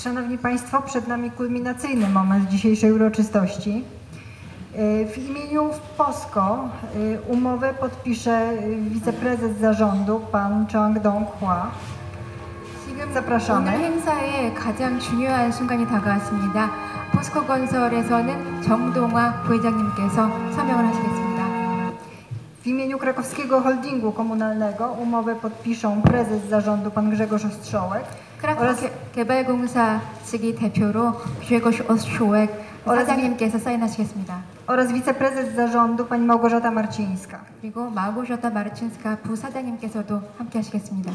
Szanowni Państwo, przed nami kulminacyjny moment dzisiejszej uroczystości. Y, W imieniu POSCO y, umowę podpisze y, wiceprezes zarządu, pan Chang Dong-hwa. 지금 Zapraszamy. 오늘 행사의 가장 중요한 순간이 다가왔습니다. 포스코 건설에서는 정동화 부회장님께서 서명을 하시겠습니다. W imieniu krakowskiego holdingu komunalnego umowę podpiszą prezes zarządu, pan Grzegorz Ostrzołek 크라코 oraz, 개- 개발공사 측의 대표로 쉐고시 오스쇼액 oraz 사장님께서 사인하시겠습니다. oraz wiceprezes zarządu, pani Małgorzata Marcińska. 그리고 마고쇼타 마르친스카 부사장님께서도 함께 하시겠습니다.